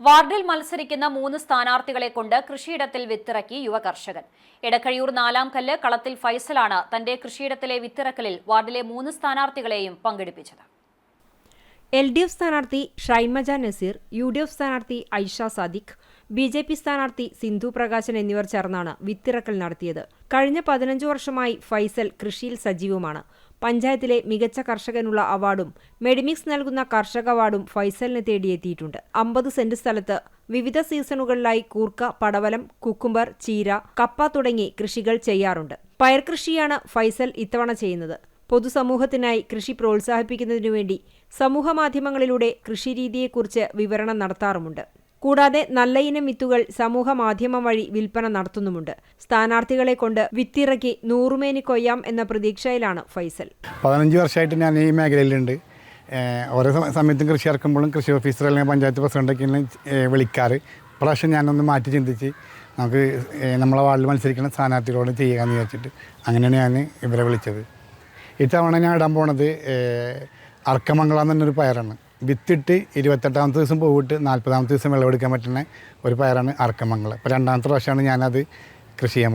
വാർഡിൽ മത്സരിക്കുന്ന മൂന്ന് സ്ഥാനാർത്ഥികളെ കൊണ്ട് കൃഷിയിടത്തിൽ വിത്തിറക്കി യുവ കർഷകൻ. എടക്കഴിയൂർ നാലാം കല്ല് കളത്തിൽ ഫൈസലാണ് തന്റെ കൃഷിയിടത്തിലെ വിത്തിറക്കലിൽ വാർഡിലെ മൂന്ന് സ്ഥാനാർത്ഥികളെയും പങ്കെടുപ്പിച്ചത്. എൽ ഡി എഫ് സ്ഥാനാർത്ഥി Shaimaja Nazeer U D F സ്ഥാനാർത്ഥി Aisha Sadiq B J P സ്ഥാനാർത്ഥി സിന്ധു പ്രകാശൻ എന്നിവർ ചേർന്നാണ് വിത്തിറക്കൽ നടത്തിയത്. കഴിഞ്ഞ പതിനഞ്ച് വർഷമായി ഫൈസൽ കൃഷിയിൽ സജീവമാണ്. പഞ്ചായത്തിലെ മികച്ച കർഷകനുള്ള അവാർഡും മെഡിമിക്സ് നൽകുന്ന കർഷക അവാർഡും ഫൈസലിന് തേടിയെത്തിയിട്ടുണ്ട്. അമ്പത് സെന്റ് സ്ഥലത്ത് വിവിധ സീസണുകളിലായി കൂർക്ക പടവലം കുക്കുംബർ ചീര കപ്പ തുടങ്ങി കൃഷികൾ ചെയ്യാറുണ്ട്. പയർ കൃഷിയാണ് ഫൈസൽ ഇത്തവണ ചെയ്യുന്നത്. പൊതുസമൂഹത്തിനായി കൃഷി പ്രോത്സാഹിപ്പിക്കുന്നതിനുവേണ്ടി സമൂഹമാധ്യമങ്ങളിലൂടെ കൃഷിരീതിയെക്കുറിച്ച് വിവരണം നടത്താറുമുണ്ട്. കൂടാതെ നല്ല ഇനം വിത്തുകൾ സമൂഹ മാധ്യമം വഴി വിൽപ്പന നടത്തുന്നുമുണ്ട്. സ്ഥാനാർത്ഥികളെ കൊണ്ട് വിത്തിറക്കി നൂറുമേനി കൊയ്യാം എന്ന പ്രതീക്ഷയിലാണ് ഫൈസൽ. പതിനഞ്ച് വർഷമായിട്ട് ഞാൻ ഈ മേഖലയിലുണ്ട്. ഓരോ സമയത്തും കൃഷി ഇറക്കുമ്പോഴും കൃഷി ഓഫീസർ അല്ലെങ്കിൽ പഞ്ചായത്ത് പ്രസിഡന്റൊക്കെയാണ് വിളിക്കാറ്. പ്രാവശ്യം ഞാനൊന്ന് മാറ്റി ചിന്തിച്ച് നമുക്ക് നമ്മളെ വാർഡിൽ മത്സരിക്കുന്ന സ്ഥാനാർത്ഥികളോട് ചെയ്യാമെന്ന് വിചാരിച്ചിട്ട് അങ്ങനെയാണ് ഞാൻ ഇവരെ വിളിച്ചത്. ഇത്തവണ ഞാൻ ഇടാൻ പോണത് അർക്കമംഗളെന്നൊരു പയറാണ്. വിത്തിട്ട് ഇരുപത്തെട്ടാമത്തെ ദിവസം പോയിട്ട് നാൽപ്പതാമത്തെ ദിവസം വിളവെടുക്കാൻ പറ്റുന്ന ഒരു പയറാണ് അർക്കമംഗളം അപ്പോൾ രണ്ടാമത്തെ പ്രാവശ്യമാണ് ഞാനത് കൃഷി ചെയ്യാൻ പോകുന്നത്